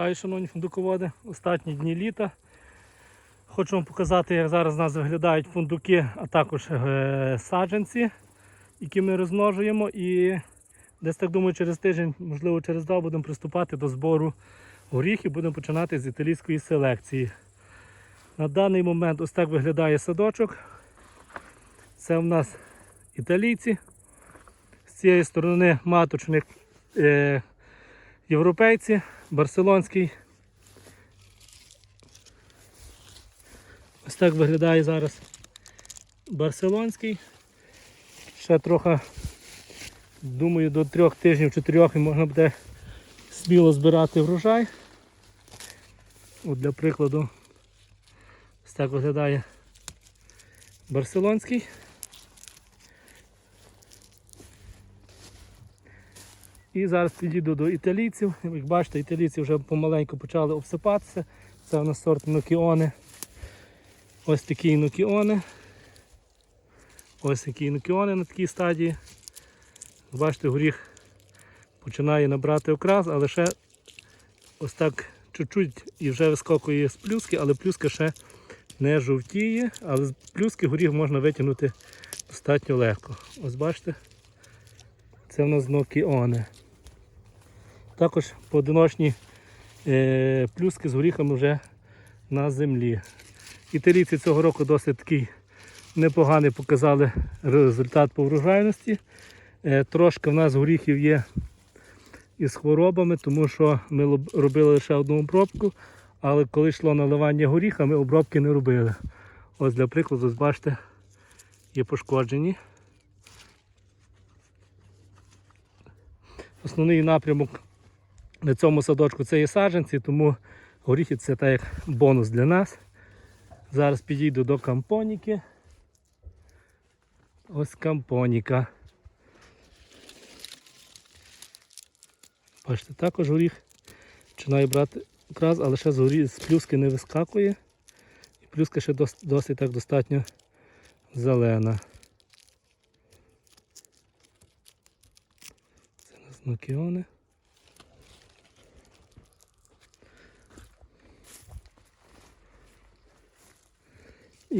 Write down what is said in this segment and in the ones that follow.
Вітаю, шановні фундуководи. Останні дні літа. Хочу вам показати, як зараз у нас виглядають фундуки, а також е, саджанці, які ми розмножуємо. І десь так думаю, через тиждень, можливо, через два будемо приступати до збору горіхів, будемо починати з італійської селекції. На даний момент ось так виглядає садочок. Це в нас італійці. З цієї сторони маточник е, європейці, барселонський. Ось так виглядає зараз барселонський. Ще трохи, думаю, до трьох тижнів, чотирьох і можна буде сміло збирати врожай. От Для прикладу, ось так виглядає барселонський. І зараз підійду до італійців. Як бачите, італійці вже помаленьку почали обсипатися. Це у нас сорт нокіони. Ось такі нокіони. Ось такі нокіони на такій стадії. Бачите, горіх починає набрати окрас, але ще ось так чуть-чуть і вже вискокує з плюски, але плюска ще не жовтіє, але з плюски горіх можна витягнути достатньо легко. Ось бачите, це в нас нокіони. Також поодиночні е, плюски з горіхами вже на землі. Італійці цього року досить такий непоганий показали результат по врожайності. Е, трошки в нас горіхів є із хворобами, тому що ми робили лише одну обробку, але коли йшло наливання горіха, ми обробки не робили. Ось для прикладу, бачите, є пошкоджені. Основний напрямок на цьому садочку це є саджанці, тому горіхи це так як бонус для нас. Зараз підійду до кампоніки. Ось кампоніка. Бачите, також горіх починає брати крас, але ще з, горі, з плюски не вискакує. І плюска ще дос, досить так достатньо зелена. Це у нас.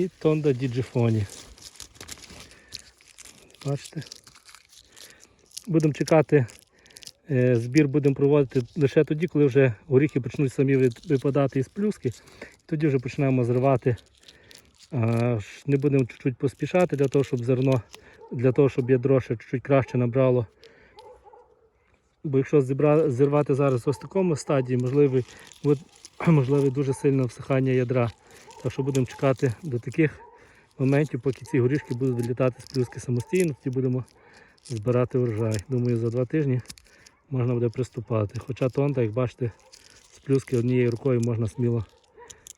І Тонда Діджифоні. Бачите? Будемо чекати, е, збір будемо проводити лише тоді, коли вже горіхи почнуть самі випадати із плюски. Тоді вже почнемо зривати. Не будемо чуть-чуть поспішати для того, щоб зерно, для того, щоб ядро ще чуть-чуть краще набрало. Бо якщо зірвати зараз ось в такому стадії, можливий, можливе дуже сильне всихання ядра. Так що будемо чекати до таких моментів, поки ці горішки будуть вилітати з плюски самостійно, тоді будемо збирати врожай. Думаю, за два тижні можна буде приступати. Хоча тонта, як бачите, з плюски однією рукою можна сміло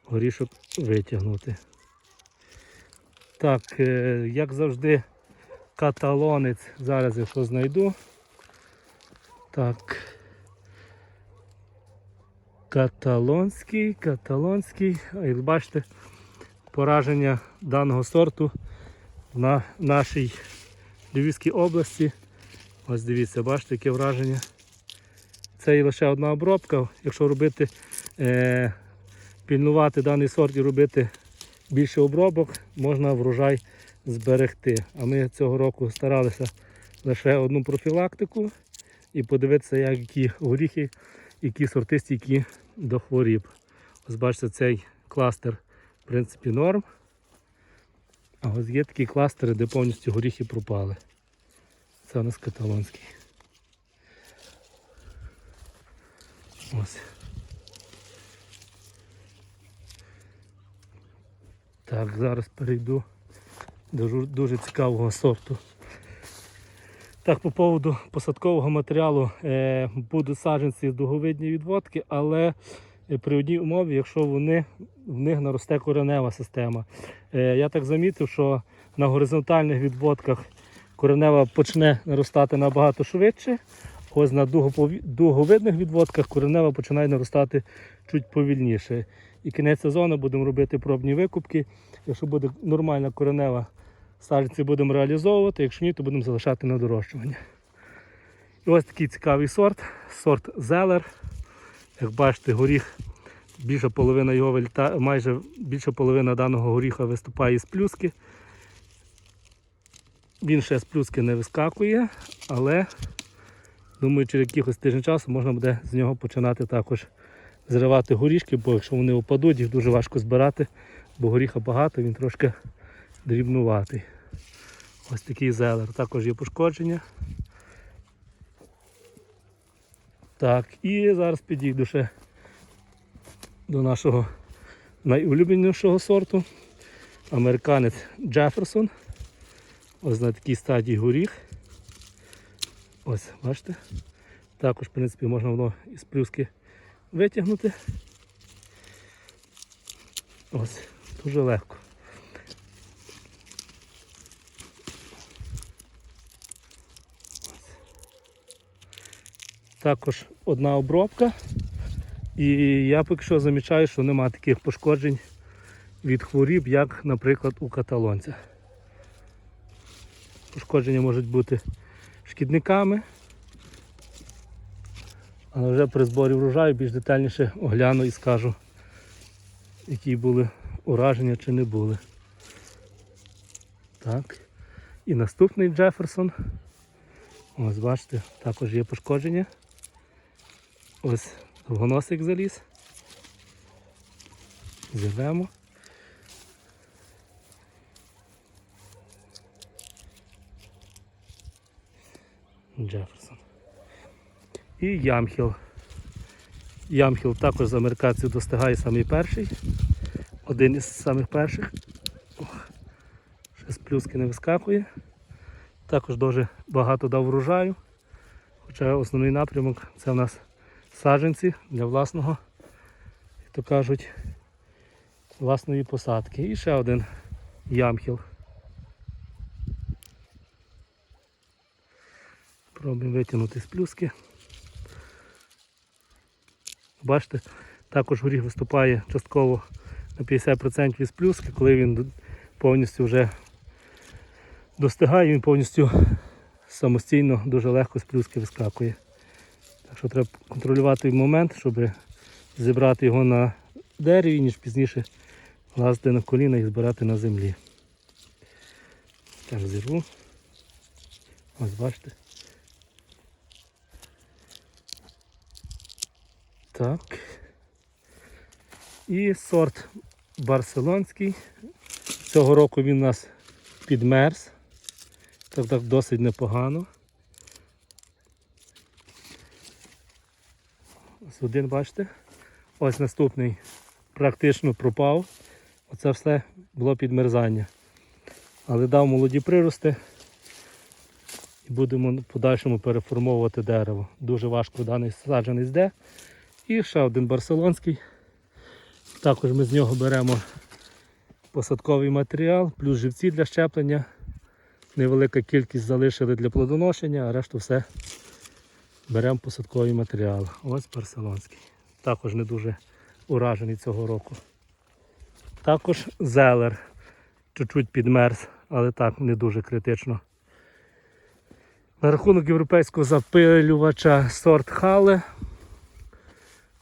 горішок витягнути. Так, е, як завжди, каталонець. Зараз якщо знайду. Так. Каталонський, каталонський. Як бачите, пораження даного сорту на нашій Львівській області. Ось дивіться, бачите, яке враження. Це і лише одна обробка. Якщо робити, е, пільнувати даний сорт і робити більше обробок, можна врожай зберегти. А ми цього року старалися лише одну профілактику і подивитися, як які горіхи, які сорти стійкі до хворіб. Ось бачите, цей кластер в принципі норм. А ось є такі кластери, де повністю горіхи пропали. Це у нас каталонський. Ось. Так, зараз перейду до дуже цікавого сорту. Так, по поводу посадкового матеріалу е, будуть саджанці дуговидні відводки, але е, при одній умові, якщо вони, в них наросте коренева система. Е, я так замітив, що на горизонтальних відводках коренева почне наростати набагато швидше. Ось на дуговидних відводках коренева починає наростати чуть повільніше. І кінець сезону будемо робити пробні викупки. Якщо буде нормальна коренева саджанці будемо реалізовувати, якщо ні, то будемо залишати на дорощування. І ось такий цікавий сорт, сорт Зелер. Як бачите, горіх, більша половина його вилітає, майже більша половина даного горіха виступає з плюски. Він ще з плюски не вискакує, але думаю, через якихось тиждень часу можна буде з нього починати також зривати горішки, бо якщо вони опадуть, їх дуже важко збирати, бо горіха багато, він трошки дрібнуватий. Ось такий зелер. Також є пошкодження. Так, і зараз підійду ще до нашого найулюбленішого сорту. Американець Джеферсон. Ось на такій стадії горіх. Ось, бачите? Також, в принципі, можна воно із плюски витягнути. Ось, дуже легко. Також одна обробка. І я поки що замічаю, що немає таких пошкоджень від хворіб, як, наприклад, у каталонця. Пошкодження можуть бути шкідниками. Але вже при зборі врожаю більш детальніше огляну і скажу, які були ураження чи не були. Так. І наступний Джеферсон. Ось бачите, також є пошкодження. Ось довгоносик заліз. Зірвемо. Джеферсон. І Ямхіл. Ямхіл також з американців достигає самий перший. Один із самих перших. З плюски не вискакує. Також дуже багато дав врожаю. Хоча основний напрямок це в нас саджанці для власного, як то кажуть, власної посадки. І ще один ямхіл. Пробуємо витягнути з плюски. Бачите, також горіх виступає частково на 50% із плюски, коли він повністю вже достигає, він повністю самостійно дуже легко з плюски вискакує. Так що треба контролювати момент, щоб зібрати його на дереві, ніж пізніше лазити на коліна і збирати на землі. Так, зірву. Ось бачите. Так. І сорт барселонський. Цього року він у нас підмерз. Так досить непогано. Один, бачите? Ось наступний практично пропав. Оце все було підмерзання. Але дав молоді прирости і будемо в подальшому переформовувати дерево. Дуже важко даний саджаний йде. І ще один барселонський. Також ми з нього беремо посадковий матеріал, плюс живці для щеплення. Невелика кількість залишили для плодоношення, а решту все беремо посадковий матеріал. Ось барселонський. Також не дуже уражений цього року. Також зелер. Чуть-чуть підмерз, але так не дуже критично. На рахунок європейського запилювача сорт Хале.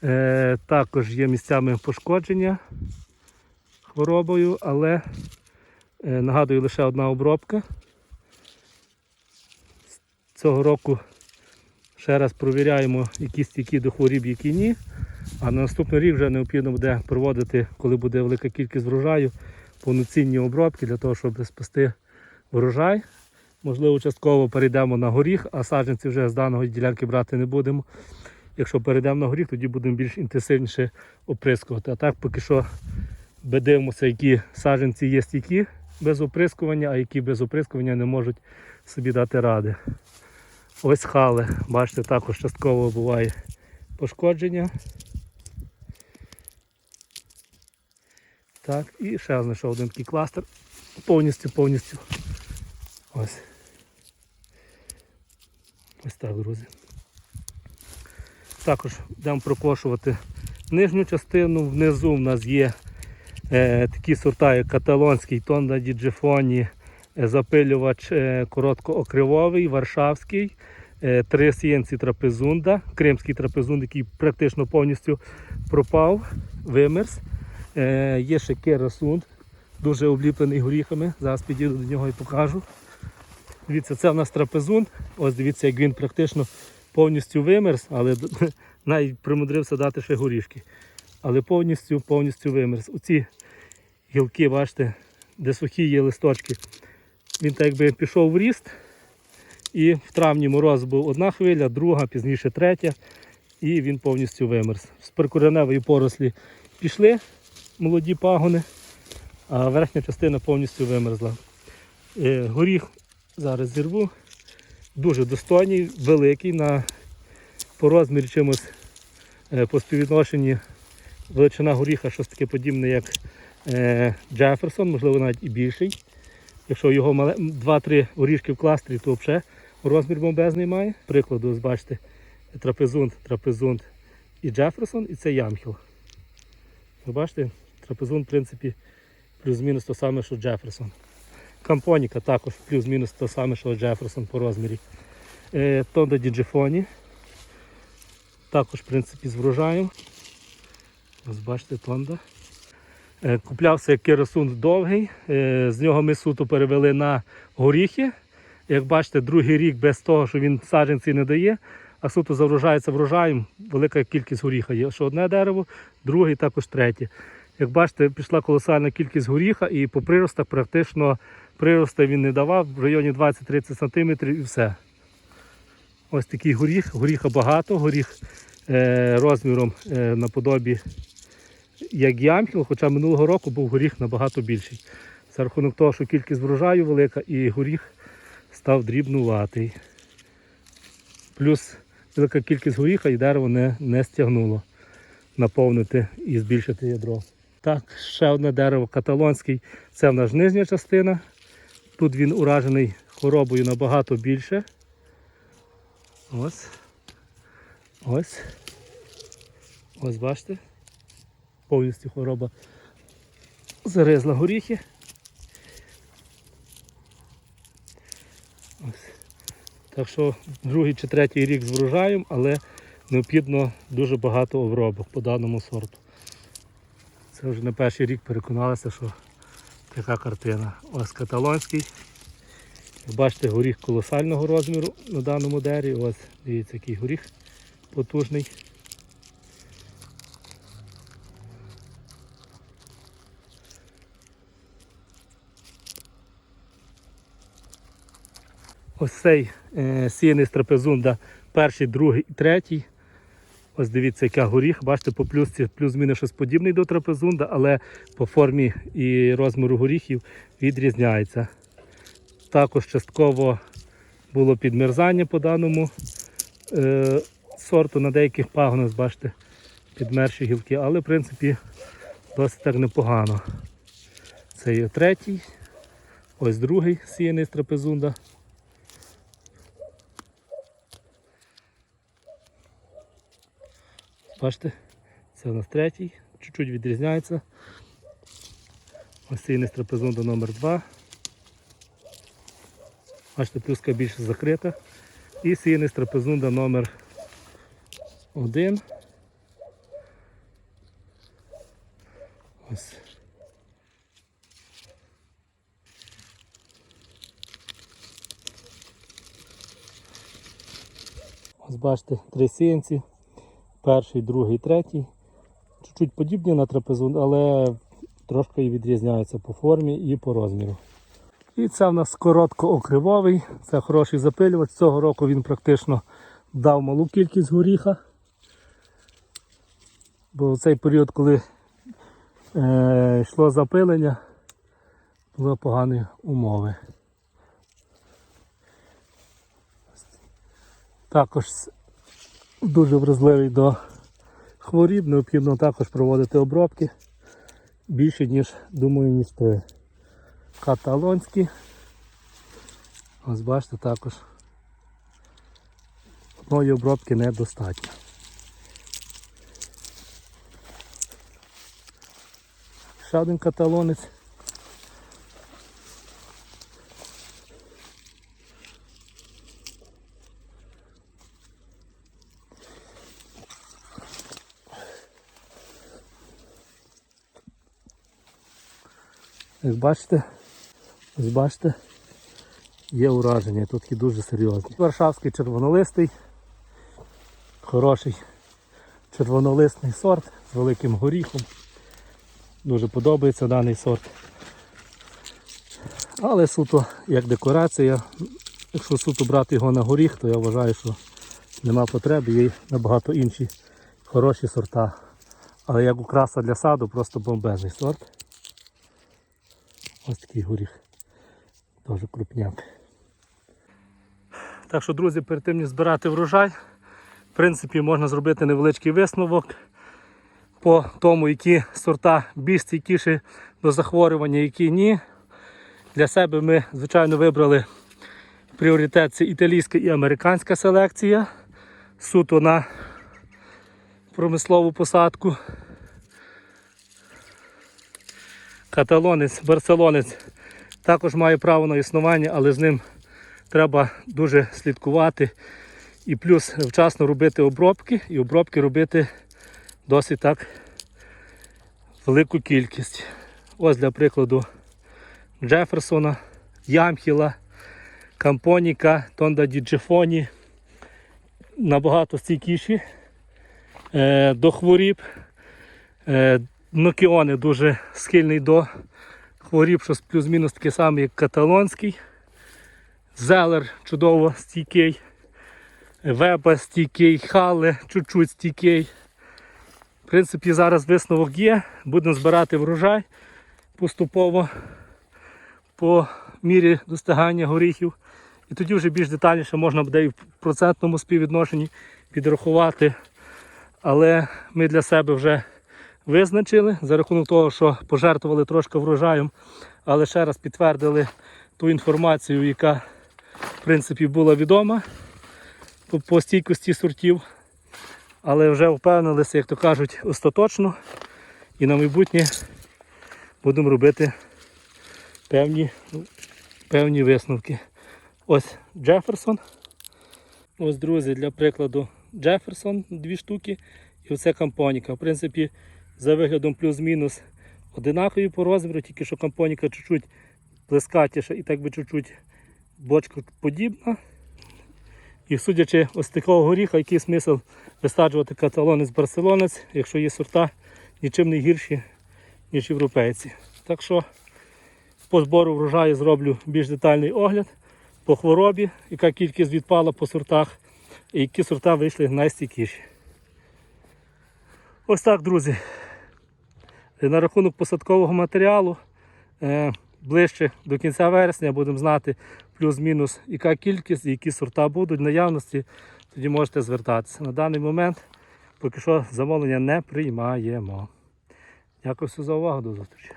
Е, також є місцями пошкодження хворобою, але е, нагадую лише одна обробка. Цього року ще раз провіряємо, які стійкі до хворіб, які ні. А на наступний рік вже необхідно буде проводити, коли буде велика кількість врожаю, повноцінні обробки для того, щоб спасти врожай. Можливо, частково перейдемо на горіх, а саджанці вже з даної ділянки брати не будемо. Якщо перейдемо на горіх, тоді будемо більш інтенсивніше оприскувати. А так поки що дивимося, які саджанці є стійкі без оприскування, а які без оприскування не можуть собі дати ради. Ось хали, бачите, також частково буває пошкодження. Так, і ще знайшов один такий кластер. Повністю, повністю. Ось. Ось так, друзі. Також будемо прокошувати нижню частину. Внизу в нас є е, такі сорта, як каталонський, тонда діджифоні, запилювач е, короткоокривовий, варшавський, е, три сіянці трапезунда, кримський трапезунд, який практично повністю пропав, вимерз. Е, Є ще керасунд, дуже обліплений горіхами. Зараз підійду до нього і покажу. Дивіться, це в нас трапезунд. Ось дивіться, як він практично повністю вимерз, але навіть примудрився дати ще горішки. Але повністю повністю вимерз. Оці гілки, бачите, де сухі є листочки. Він так якби пішов в ріст. І в травні мороз був одна хвиля, друга, пізніше третя. І він повністю вимерз. З прикореневої порослі пішли молоді пагони, а верхня частина повністю вимерзла. Е, Горіх зараз зірву. Дуже достойний, великий, на, по розмірі чимось е, по співвідношенні величина горіха щось таке подібне, як е, Джеферсон, можливо навіть і більший. Якщо його мале- 2-3 горішки в кластері, то взагалі розмір бомбезний має. Прикладу, ось бачите, трапезунд, трапезунд і Джеферсон, і це ямхіл. Ви бачите, трапезунд, в принципі, плюс-мінус то саме, що Джеферсон. Кампоніка також плюс-мінус то саме, що Джеферсон по розмірі. Е, Тонда Діджифоні. Також, в принципі, з врожаєм. Ось бачите, тонда. Е, Куплявся керосун довгий. Е, З нього ми суто перевели на горіхи. Як бачите, другий рік без того, що він саджанці не дає, а суто заврожається врожаєм, велика кількість горіха є. Що одне дерево, друге, також третє. Як бачите, пішла колосальна кількість горіха і по приростах практично прироста він не давав в районі 20-30 см і все. Ось такий горіх, горіха багато, горіх е, розміром е, наподобі як ямхіл, хоча минулого року був горіх набагато більший. За рахунок того, що кількість врожаю велика і горіх став дрібнуватий. Плюс велика кількість горіха і дерево не, не стягнуло наповнити і збільшити ядро. Так, ще одне дерево каталонський. Це в нас нижня частина. Тут він уражений хворобою набагато більше. Ось. Ось. Ось бачите. Повністю хвороба заризла горіхи. Так що другий чи третій рік з врожаєм, але необхідно дуже багато обробок по даному сорту. Це вже не перший рік переконалися, що така картина. Ось каталонський. Як Бачите, горіх колосального розміру на даному дереві. Ось дивіться, який горіх потужний. Ось цей е, сіяний з перший, другий і третій. Ось дивіться, яка горіх. Бачите, по плюсці плюс-мінус щось подібний до трапезунда, але по формі і розміру горіхів відрізняється. Також частково було підмерзання по даному е, сорту на деяких пагонах, бачите, підмерші гілки, але в принципі досить так непогано. Це є третій, ось другий сіяний з трапезунда. Бачите, це у нас третій, чуть-чуть відрізняється. Ось цей з трапезунда номер 2 Бачите, плюска більше закрита. І сіяний з трапезунда номер 1 Ось. Ось бачите, три сіянці. Перший, другий, третій. Чуть-чуть подібні на трапезун, але трошки і відрізняються по формі і по розміру. І це в нас короткоокривовий, це хороший запилювач. Цього року він практично дав малу кількість горіха. Бо в цей період, коли е, йшло запилення, були погані умови. Також дуже вразливий до хворіб, необхідно також проводити обробки більше, ніж, думаю, ніж три. Каталонські. Ось бачите, також одної обробки недостатньо. Ще один каталонець. Як бачите, ось бачите, є ураження, тут такі дуже серйозні. Варшавський червонолистий, хороший червонолисний сорт з великим горіхом. Дуже подобається даний сорт. Але суто як декорація, якщо суто брати його на горіх, то я вважаю, що нема потреби, є набагато інші хороші сорта. Але як украса для саду, просто бомбезний сорт. Ось такий горіх. Дуже крупняк. Так що, друзі, перед тим ніж збирати врожай, в принципі, можна зробити невеличкий висновок по тому, які сорта більш стійкіші до захворювання, які ні. Для себе ми, звичайно, вибрали пріоритет це італійська і американська селекція. Суто на промислову посадку. Каталонець, барселонець також має право на існування, але з ним треба дуже слідкувати. І плюс вчасно робити обробки, і обробки робити досить так велику кількість. Ось для прикладу Джеферсона, Ямхіла, Кампоніка, Тонда Діджефоні набагато стійкіші е, до хворіб. Е, Нокіони дуже схильний до хворіб, що плюс-мінус такий самий, як каталонський. Зелер чудово стійкий. Веба стійкий, хале чуть-чуть стійкий. В принципі, зараз висновок є. Будемо збирати врожай поступово по мірі достигання горіхів. І тоді вже більш детальніше можна буде і в процентному співвідношенні підрахувати. Але ми для себе вже визначили за рахунок того, що пожертвували трошки врожаєм, але ще раз підтвердили ту інформацію, яка в принципі була відома по, по стійкості сортів. Але вже впевнилися, як то кажуть, остаточно. І на майбутнє будемо робити певні, певні висновки. Ось Джеферсон. Ось, друзі, для прикладу Джеферсон дві штуки. І оце кампоніка. В принципі, за виглядом плюс-мінус одинакові по розміру, тільки що кампоніка чуть-чуть плескатіша і так би чуть-чуть бочка подібна. І судячи ось такого горіха, який смисл висаджувати каталонець барселонець, якщо є сорта нічим не гірші, ніж європейці. Так що по збору врожаю зроблю більш детальний огляд по хворобі, яка кількість відпала по сортах, і які сорта вийшли найстійкіші. Ось так, друзі. На рахунок посадкового матеріалу е, ближче до кінця вересня будемо знати плюс-мінус, яка кількість і які сорта будуть наявності, тоді можете звертатися. На даний момент поки що замовлення не приймаємо. Дякую за увагу, до зустрічі.